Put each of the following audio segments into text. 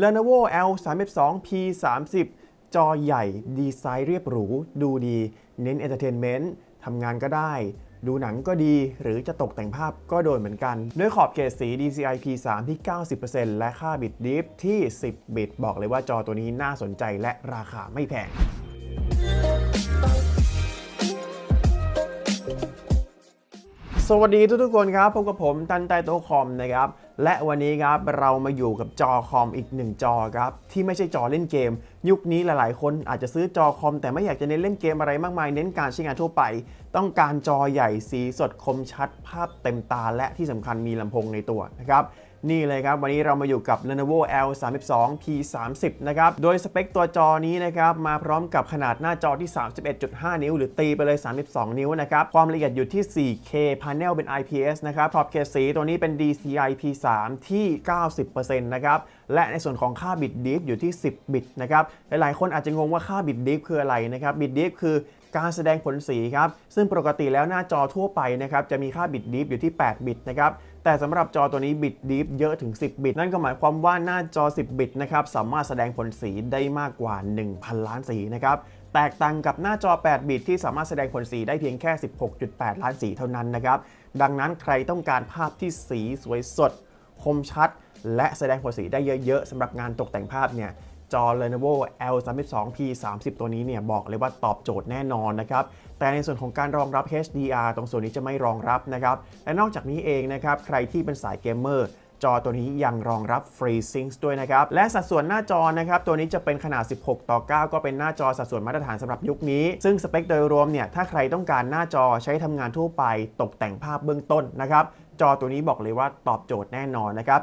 Lenovo L32 P30 จอใหญ่ ดีไซน์เรียบหรู ดูดี เน้นเอนเตอร์เทนเมนต์ทำงานก็ได้ ดูหนังก็ดี หรือจะตกแต่งภาพก็โดนเหมือนกัน ด้วยขอบเขตสี DCI P3 ที่ 90%และค่าบิตดิฟที่ 10 บิต บอกเลยว่าจอตัวนี้น่าสนใจและราคาไม่แพง สวัสดีทุกๆคนครับพบกับผมตันไตโตคอมนะครับ และวันนี้ครับเรามาอยู่กับจอคอมอีกหนึ่งจอครับ ที่ไม่ใช่จอเล่นเกม ยุคนี้หลายๆ คนอาจจะซื้อจอคอม แต่ไม่อยากจะเน้นเล่นเกมอะไรมากมาย เน้นการใช้งานทั่วไป ต้องการจอใหญ่สีสดคมชัดภาพเต็มตาและที่สำคัญมีลำโพงในตัวนะครับ นี่เลยครับ วันนี้เรามาอยู่กับ Lenovo L32 P30 นะครับ โดยสเปคตัวจอนี้นะครับ มาพร้อมกับขนาดหน้าจอที่ 31.5 นิ้ว หรือตีไปเลย 32 นิ้วนะครับ ความละเอียดอยู่ที่ 4K Panel เป็น IPS นะครับขอบเขตสีตัวนี้เป็น DCI P3 ที่ 90%นะครับ และในส่วนของค่าบิตดิฟอยู่ที่ 10 บิตนะครับ หลายๆ คนอาจจะงงว่าค่าบิตดิฟคืออะไรนะครับ บิตดิฟคือ การแสดงผลสีครับ ซึ่งปกติแล้วหน้าจอทั่วไปนะครับจะมีค่าบิตดิฟอยู่ที่ 8 บิตนะครับแต่สำหรับจอตัวนี้บิตดิฟเยอะถึง 10 บิต นั่นก็หมายความว่าหน้าจอ 10 บิตนะครับสามารถแสดงผลสีได้มากกว่า 1,000 ล้านสีนะครับแตกต่างกับหน้าจอ 8 บิตที่สามารถแสดงผลสีได้เพียงแค่ 16.8 ล้านสีเท่านั้นนะครับดังนั้นใครต้องการภาพที่สีสวยสด คมชัด และแสดงผลสีได้เยอะๆสำหรับงานตกแต่งภาพเนี่ย จอ Lenovo L32 P30 ตัวนี้เนี่ยบอกเลยว่าตอบโจทย์แน่นอนนะครับ แต่ในส่วนของการรองรับ HDR ตรงส่วนนี้จะไม่รองรับนะครับ และนอกจากนี้เองนะครับ ใครที่เป็นสายเกมเมอร์จอตัวนี้ยังรองรับ FreeSync ด้วยนะครับ และสัดส่วนหน้าจอนะครับ ตัวนี้จะเป็นขนาด 16 ต่อ 9 ก็เป็นหน้าจอสัดส่วนมาตรฐานสำหรับยุคนี้ ซึ่งสเปคโดยรวมเนี่ย ถ้าใครต้องการหน้าจอใช้ทำงานทั่วไป ตกแต่งภาพเบื้องต้นนะครับ จอตัวนี้บอกเลยว่าตอบโจทย์แน่นอนนะครับ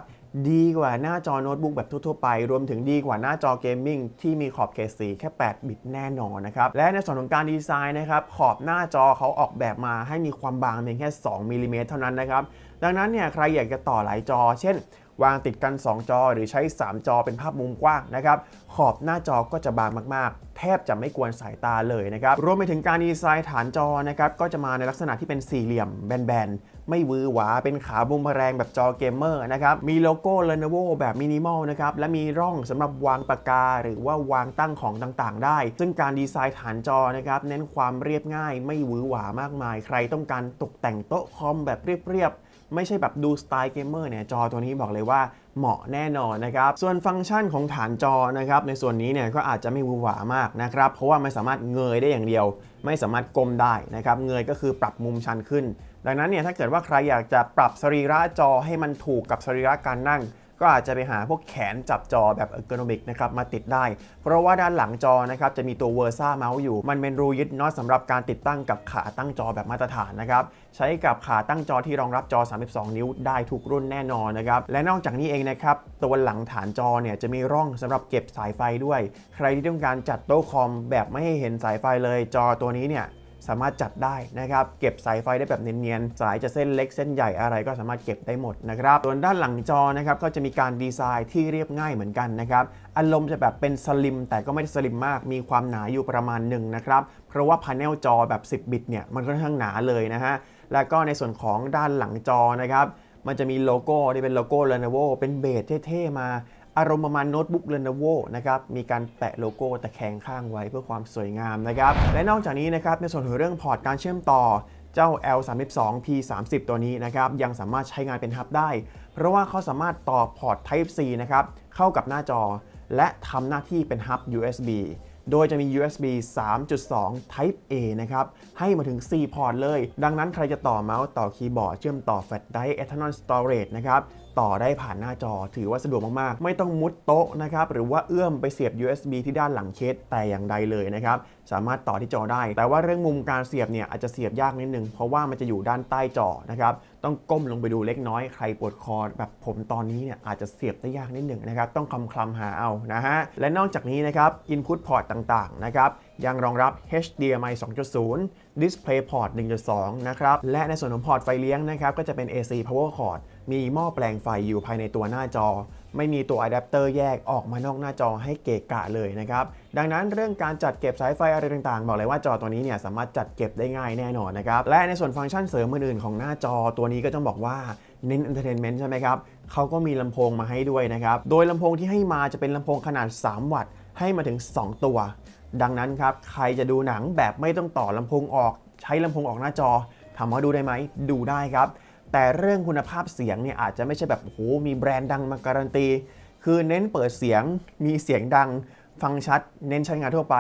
ดีกว่าหน้าจอโน้ตบุ๊กแบบทั่วๆไป รวมถึงดีกว่าหน้าจอเกมมิ่งที่มีขอบเขตสีแค่ 8 บิตแน่นอนนะครับ และในส่วนของการดีไซน์นะครับ ขอบหน้าจอเขาออกแบบมาให้มีความบางเพียงแค่ 2มิลลิเมตรเท่านั้นนะครับ ดังนั้นเนี่ยใครอยากจะต่อหลายจอ เช่น วางติดกัน 2 จอหรือใช้ 3 จอเป็นภาพมุมกว้างนะครับ ขอบหน้าจอก็จะบางมากๆ แทบจะไม่กวนสายตาเลยนะครับ รวมไปถึงการดีไซน์ฐานจอนะครับก็จะมาในลักษณะที่เป็นสี่เหลี่ยมแบนๆ ไม่วือหวาเป็นขาบุมแรงแบบจอเกมเมอร์นะครับ มีโลโก้ Lenovo แบบมินิมอลนะครับ และมีร่องสำหรับวางปากกา หรือว่าวางตั้งของต่างๆ ได้ ซึ่งการดีไซน์ฐานจอนะครับเน้นความเรียบง่าย ไม่วือหวามากมาย ใครต้องการตกแต่งโต๊ะคอมแบบเรียบๆ ไม่ใช่แบบดูสไตล์เกมเมอร์เนี่ยจอตัวนี้บอกเลยว่าเหมาะแน่นอนนะครับส่วนฟังก์ชันของฐานจอนะครับในส่วนนี้เนี่ยก็อาจจะไม่หวือหวามากนะครับเพราะว่าไม่สามารถเงยได้อย่างเดียว ไม่สามารถก้มได้นะครับเงยก็คือปรับมุมชันขึ้น ดังนั้นเนี่ยถ้าเกิดว่าใครอยากจะปรับสรีระจอให้มันถูกกับสรีระการนั่ง ก็อาจจะไปหาพวกแขนจับจอแบบเออร์โกนอมิกนะครับมาติดได้ เพราะว่าด้านหลังจอนะครับจะมีตัวเวอร์ซ่าเมาส์อยู่ มันเป็นรูยึดน็อตสำหรับการติดตั้งกับขาตั้งจอแบบมาตรฐานนะครับใช้กับขาตั้งจอที่รองรับจอ 32 นิ้วได้ทุกรุ่นแน่นอนนะครับและนอกจากนี้เองนะครับตัวหลังฐานจอเนี่ยจะมีร่องสำหรับเก็บสายไฟด้วย ใครที่ต้องการจัดโต๊ะคอมแบบไม่ให้เห็นสายไฟเลยจอตัวนี้เนี่ย สามารถจัดได้นะครับ เก็บสายไฟได้แบบเนียนๆ สายจะเส้นเล็กเส้นใหญ่อะไรก็สามารถเก็บได้หมดนะครับ ส่วนด้านหลังจอนะครับก็จะมีการดีไซน์ที่เรียบง่ายเหมือนกันนะครับ อารมณ์จะแบบเป็นสลิมแต่ก็ไม่ได้สลิมมาก มีความหนาอยู่ประมาณหนึ่งนะครับ เพราะว่าพาเนลจอแบบ 10 บิตเนี่ยมันค่อนข้างหนาเลยนะฮะ แล้วก็ในส่วนของด้านหลังจอนะครับ มันจะมีโลโก้ที่เป็นโลโก้ Lenovo เป็นเบสเท่ๆมา อารมณ์ประมาณโน้ตบุ๊ก Lenovo นะครับ มีการแปะโลโก้ตะแคงข้างไว้เพื่อความสวยงามนะครับ และนอกจากนี้นะครับ ในส่วนของเรื่องพอร์ตการเชื่อมต่อเจ้า L32 P30 ตัวนี้นะครับ ยังสามารถใช้งานเป็นฮับได้ เพราะว่าเขาสามารถต่อพอร์ต Type C นะครับ เข้ากับหน้าจอ และทำหน้าที่เป็นฮับ USB โดยจะมี USB 3.2 Type A นะครับ ให้มาถึง 4 พอร์ตเลย ดังนั้นใครจะต่อเมาส์ต่อคีย์บอร์ดเชื่อมต่อ Flash Drive Eternal Storage นะครับ ต่อได้ผ่านหน้าจอ ถือว่าสะดวกมากๆ ไม่ต้องมุดโต๊ะนะครับหรือว่าเอื้อมไปเสียบ USB ที่ด้านหลังเคสแต่อย่างใดเลยนะครับสามารถต่อที่จอได้ แต่ว่าเรื่องมุมการเสียบเนี่ยอาจจะเสียบยากนิดนึงเพราะว่ามันจะอยู่ด้านใต้จอนะครับ ต้องก้มลงไปดูเล็กน้อยใครปวดคอแบบผมตอนนี้เนี่ยอาจจะเสียบได้ยากนิดหนึ่งนะครับ ต้องคลำคลำหาเอานะฮะ และนอกจากนี้นะครับ Input Port ต่างๆนะครับยังรองรับ HDMI 2.0 DisplayPort 1.2 นะครับ และในส่วนของพอร์ตไฟเลี้ยงนะครับ ก็จะเป็น AC Power Cord มีหม้อแปลงไฟอยู่ภายในตัวหน้าจอ ไม่มีตัวอะแดปเตอร์แยกออกมานอกหน้าจอให้เกะกะเลยนะครับ ดังนั้นเรื่องการจัดเก็บสายไฟอะไรต่างๆ บอกเลยว่าจอตัวนี้เนี่ยสามารถจัดเก็บได้ง่ายแน่นอนนะครับ และในส่วนฟังก์ชันเสริมอื่นๆของหน้าจอตัวนี้ก็ต้องบอกว่าเน้น entertainment ใช่ไหมครับเขาก็มีลำโพงมาให้ด้วยนะครับ โดยลำโพงที่ให้มาจะเป็นลำโพงขนาด 3 วัตต์ให้มาถึง 2 ตัว ดังนั้นครับใครจะดูหนังแบบไม่ต้องต่อลำโพงออก ใช้ลำโพงออกหน้าจอถามว่าดูได้ไหมดูได้ครับ แต่เรื่องคุณภาพเสียงเนี่ยอาจจะไม่ใช่แบบโอ้โหมีแบรนด์ดังมาการันตี คือเน้นเปิดเสียงมีเสียงดัง ฟังชัด เน้นใช้งานทั่วไป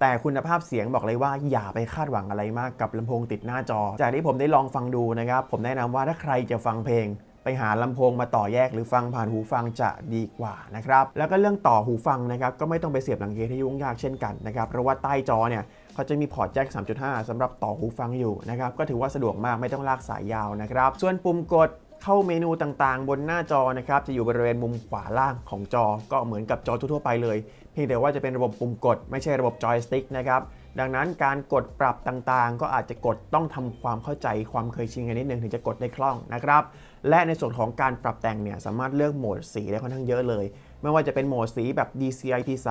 แต่คุณภาพเสียงบอกเลยว่าอย่าไปคาดหวังอะไรมากกับลำโพงติดหน้าจอ จากที่ผมได้ลองฟังดูนะครับ ผมแนะนำว่าถ้าใครจะฟังเพลง ไปหาลำโพงมาต่อแยกหรือฟังผ่านหูฟังจะดีกว่านะครับแล้วก็เรื่องต่อหูฟังนะครับก็ไม่ต้องไปเสียบหลังเกที่ยุ่งยากเช่นกันนะครับเพราะว่าใต้จอเนี่ยเขาจะมีพอร์ตแจ็ค 3.5สำหรับต่อหูฟังอยู่นะครับก็ถือว่าสะดวกมากไม่ต้องลากสายยาวนะครับส่วนปุ่มกดเข้าเมนูต่างๆ บนหน้าจอนะครับจะอยู่บริเวณมุมขวาล่างของจอ ก็เหมือนกับจอทั่วไปเลย เพียงแต่ว่าจะเป็นระบบปุ่มกด ไม่ใช่ระบบจอยสติ๊กนะครับดังนั้นการกดปรับต่างๆ ก็อาจจะกดต้องทำความเข้าใจความเคยชินกันนิดนึงถึงจะกดได้คล่องนะครับ และในส่วนของการปรับแต่งเนี่ยสามารถเลือกโหมดสีได้ค่อนข้างเยอะเลย ไม่ว่าจะเป็นโหมดสีแบบ DCI-P3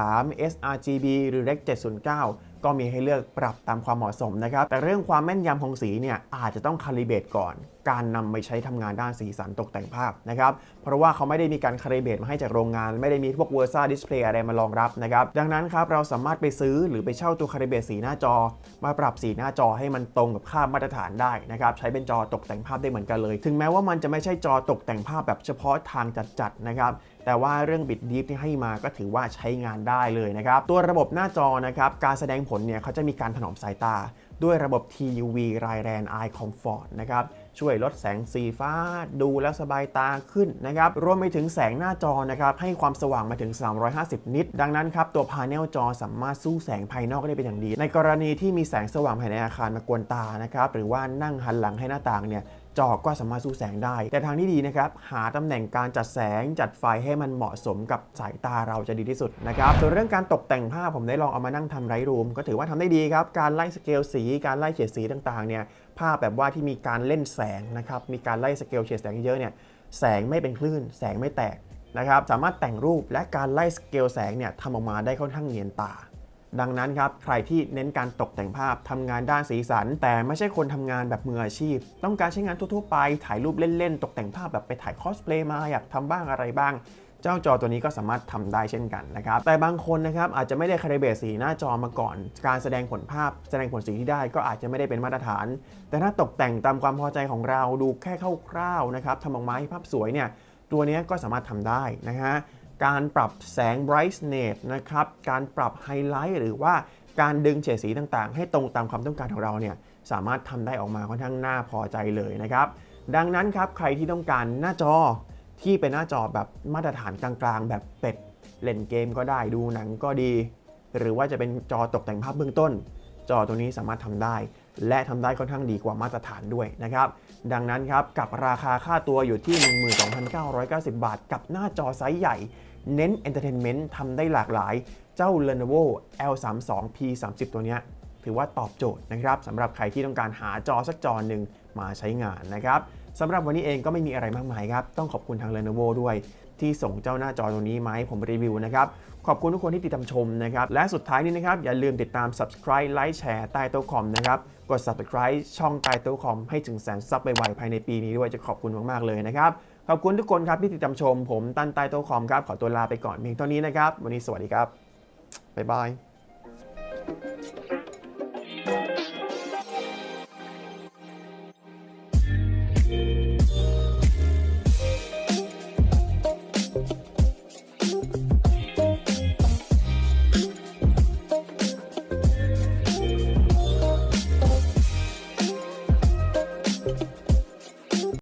sRGB หรือ Rec 709 ก็มีให้เลือกปรับตามความเหมาะสมนะครับ แต่เรื่องความแม่นยำของสีเนี่ยอาจจะต้องคาลิเบตก่อน การนำไปใช้ทำงานด้านสีสันตกแต่งภาพนะครับ เพราะว่าเขาไม่ได้มีการคาลิเบตมาให้จากโรงงาน ไม่ได้มีพวก Versa Display อะไรมารองรับนะครับ ดังนั้นครับเราสามารถไปซื้อหรือไปเช่าตัวคาลิเบตสีหน้าจอ มาปรับสีหน้าจอให้มันตรงกับค่ามาตรฐานได้นะครับใช้เป็นจอตกแต่งภาพได้เหมือนกันเลย ถึงแม้ว่ามันจะไม่ใช่จอตกแต่งภาพแบบเฉพาะทางจัดๆนะครับ แต่ว่าเรื่องบิตดีฟที่ให้มาก็ถือว่าใช้งานได้เลยนะครับ ตัวระบบหน้าจอนะครับ การแสดงผลเนี่ยเขาจะมีการถนอมสายตา ด้วยระบบ TUV รายแรน Eye Comfort นะครับช่วยลดแสงสีฟ้าดูแล้วสบายตาขึ้นนะครับ รวมไปถึงแสงหน้าจอนะครับ ให้ความสว่างมาถึง 350 นิต ดังนั้นครับ ตัวพาเนลจอสามารถสู้แสงภายนอกได้เป็นอย่างดี ในกรณีที่มีแสงสว่างภายในอาคารมากวนตานะครับ หรือว่านั่งหันหลังให้หน้าต่างเนี่ย จอก็สามารถสู้แสงได้ แต่ทางที่ดีนะครับ หาตำแหน่งการจัดแสงจัดไฟให้มันเหมาะสมกับสายตาเราจะดีที่สุดนะครับส่วนเรื่องการตกแต่งภาพผมได้ลองเอามานั่งทำไรรูมก็ถือว่าทำได้ดีครับ การไล่สเกลสี การไล่เฉดสีต่างๆเนี่ยภาพแบบว่าที่มีการเล่นแสงนะครับมีการไล่สเกลเฉดแสงเยอะเนี่ยแสงไม่เป็นคลื่น แสงไม่แตกนะครับสามารถแต่งรูปและการไล่สเกลแสงเนี่ยทำออกมาได้ค่อนข้างเนียนตา ดังนั้นครับใครที่เน้นการตกแต่งภาพทำงานด้านสีสัน แต่ไม่ใช่คนทำงานแบบมืออาชีพ ต้องการใช้งานทั่วๆไป ถ่ายรูปเล่นๆ ตกแต่งภาพแบบไปถ่ายคอสเพลย์มาอยากทำบ้างอะไรบ้างเจ้าจอตัวนี้ก็สามารถทำได้เช่นกันนะครับ แต่บางคนนะครับอาจจะไม่ได้คาลิเบรตสีหน้าจอมาก่อน การแสดงผลภาพ แสดงผลสีที่ได้ก็อาจจะไม่ได้เป็นมาตรฐาน แต่ถ้าตกแต่งตามความพอใจของเราดูแค่คร่าวๆนะครับทำออกมาให้ภาพสวยเนี่ย ตัวนี้ก็สามารถทำได้นะฮะ การปรับแสง brightness นะครับ การปรับไฮไลท์หรือว่าการดึงเฉดสีต่างๆ ให้ตรงตามความต้องการของเราเนี่ยสามารถทำได้ออกมาค่อนข้างน่าพอใจเลยนะครับ ดังนั้นครับใครที่ต้องการหน้าจอที่เป็นหน้าจอแบบมาตรฐานกลางๆ แบบเป็ดเล่นเกมก็ได้ดูหนังก็ดี หรือว่าจะเป็นจอตกแต่งภาพเบื้องต้น จอตัวนี้สามารถทำได้ และทำได้ค่อนข้างดีกว่ามาตรฐานด้วยนะครับ ดังนั้นครับกับราคาค่าตัวอยู่ที่ 12,990 บาท กับหน้าจอไซส์ใหญ่ เน้น Entertainment ทำได้หลากหลาย เจ้า Lenovo L32 P30 ตัวนี้ถือว่าตอบโจทย์นะครับสำหรับใครที่ต้องการหาจอสักจอหนึ่งมาใช้งานนะครับสำหรับวันนี้เองก็ไม่มีอะไรมากมายครับ ต้องขอบคุณทาง Lenovo ด้วย ที่ส่งเจ้าหน้าจอตัวนี้มาให้ผมรีวิวนะครับ ขอบคุณทุกคนที่ติดตามชมนะครับ และสุดท้ายนี้นะครับ อย่าลืมติดตาม subscribe ไลค์แชร์ใต้โต๊ะคอมนะครับ กด subscribe ช่องใต้โต๊ะคอมให้ถึงแสนซับไวๆภายในปีนี้ด้วยจะขอบคุณมากๆเลยนะครับ ขอบคุณทุกคนครับที่ติดตามชม ผมตั้นใต้โต๊ะคอมครับขอตัวลาไปก่อนเพียงเท่านี้นะครับวันนี้สวัสดีครับบ๊ายบาย